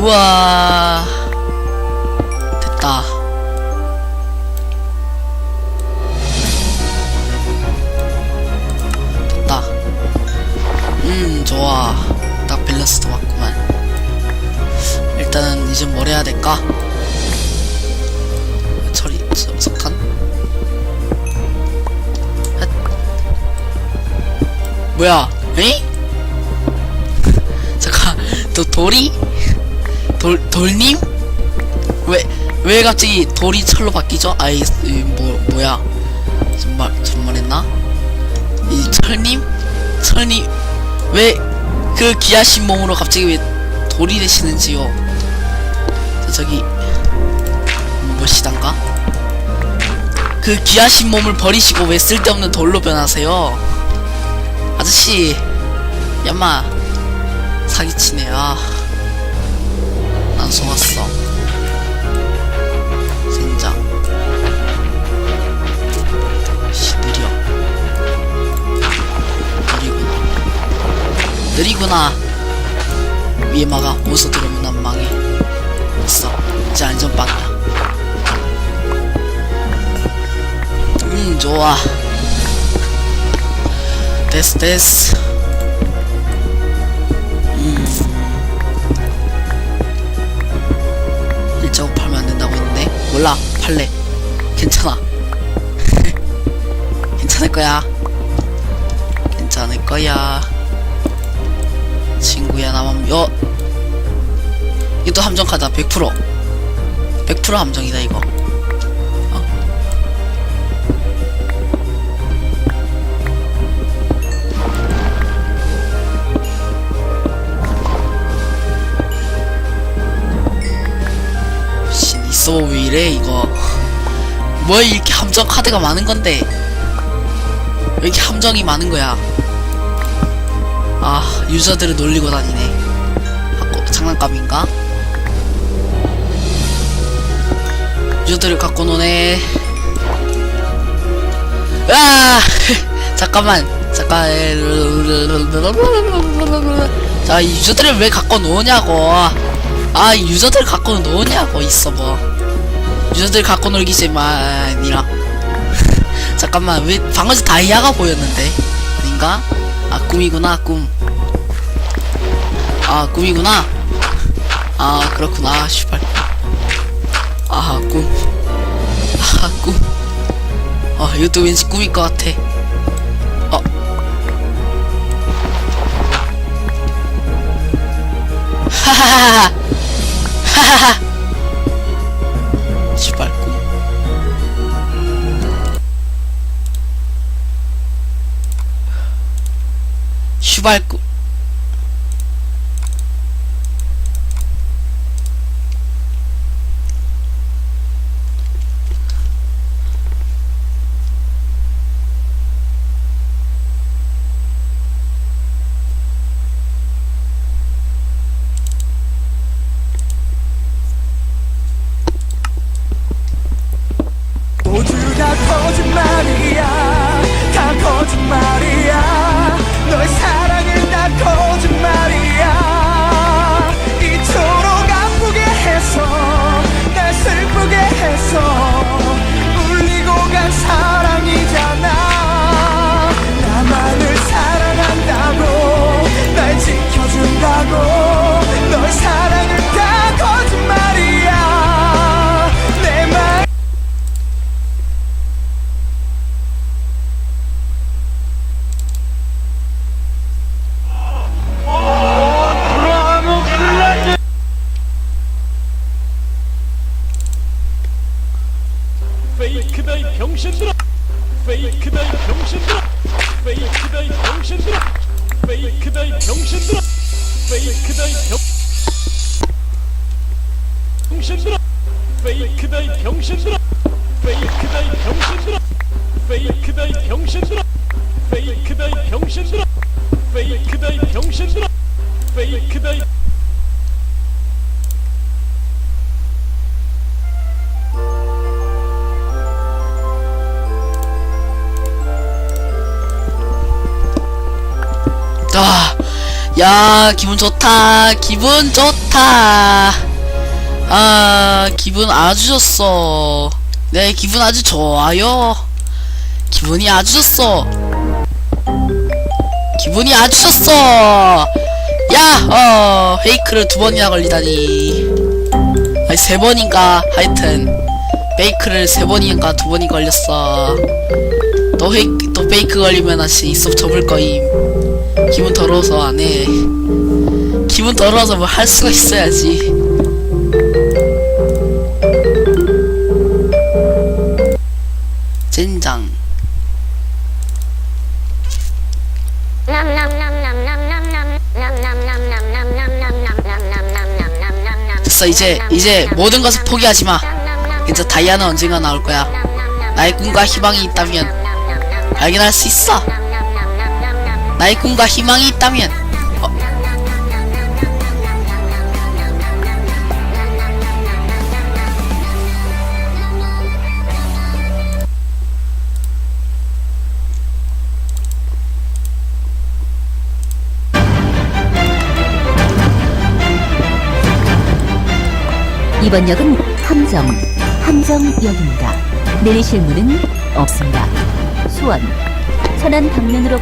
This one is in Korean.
우와. 됐다. 됐다. 음 좋아. 딱 밸런스도 맞구만. 일단은 이제 뭘 해야 될까? 처리 석- 석탄? 핫. 뭐야? 에이? 잠깐 또 돌이? 돌, 돌님? 왜, 왜 갑자기 돌이 철로 바뀌죠? 아이, 이, 뭐, 뭐야. 정말, 정말했나? 이 철님? 철님, 왜, 그 귀하신 몸으로 갑자기 왜 돌이 되시는지요? 저, 저기, 무엇이단가? 그 귀하신 몸을 버리시고 왜 쓸데없는 돌로 변하세요? 아저씨, 야마, 사기치네, 아. 난 속았어. 젠장. 씨, 느려. 느리구나. 느리구나. 위에 막아. 어디서 들어오면 난 망해. 됐어. 이제 안전빵이야. 음, 좋아. 됐어, 됐어. 몰라. 팔래. 괜찮아. 괜찮을 거야. 괜찮을 거야. 친구야 나만 여 이것도 함정 카다 100% 100% 함정이다 이거 왜 이래 이거. 뭐야 이렇게 함정 카드가 많은 건데. 왜 이렇게 함정이 많은 거야? 아 유저들을 놀리고 다니네. 갖고 장난감인가? 유저들을 갖고 노네. 아! 잠깐만. 잠깐 자이 유저들을 왜 갖고 노냐고. 아 유저들 갖고 노냐고 있어 뭐 유저들 갖고 놀기지만 아니라. 잠깐만 왜 방금전 다이아가 보였는데? 아닌가? 아 꿈이구나 꿈아 꿈이구나. 아 그렇구나 씨발. 아꿈아꿈아 이것도 왠지 꿈일 것 같아. 어. 하하하하 하하하 씨발 꿈 슈발 꿈 페이크다 이 병... 병신들아! 페이크다 이 병신들아! 페이크다 이 병신들아! 페이크다 이 병신들아! 페이크다 이 병신들아! 페이크다 이 병신들아! 페이크다 이 아, 야 기분 좋다. 기분 좋다. 아 기분 아주 좋소. 네 기분 아주 좋아요. 기분이 아주 좋소. 기분이 아주 좋소. 야어 페이크를 두 번이나 걸리다니. 아니 세 번인가? 하여튼 페이크를 세 번인가 두 번이 걸렸어. 또 페이크 또 페이크 걸리면 아시 있어 접을 거임 기분 더러워서 안 해. 기분 더러워서 뭐 할 수가 있어야지. 젠장. 됐어 이제 이제 모든 것을 포기하지 마. 이제 다이아는 언젠가 나올 거야. 나의 꿈과 희망이 있다면 발견할 수 있어. 나의 꿈과 희망이 있다면 어. 이번 역은 함정, 함정역입니다. 내리실 문은 없습니다. 수원, 천안 방면으로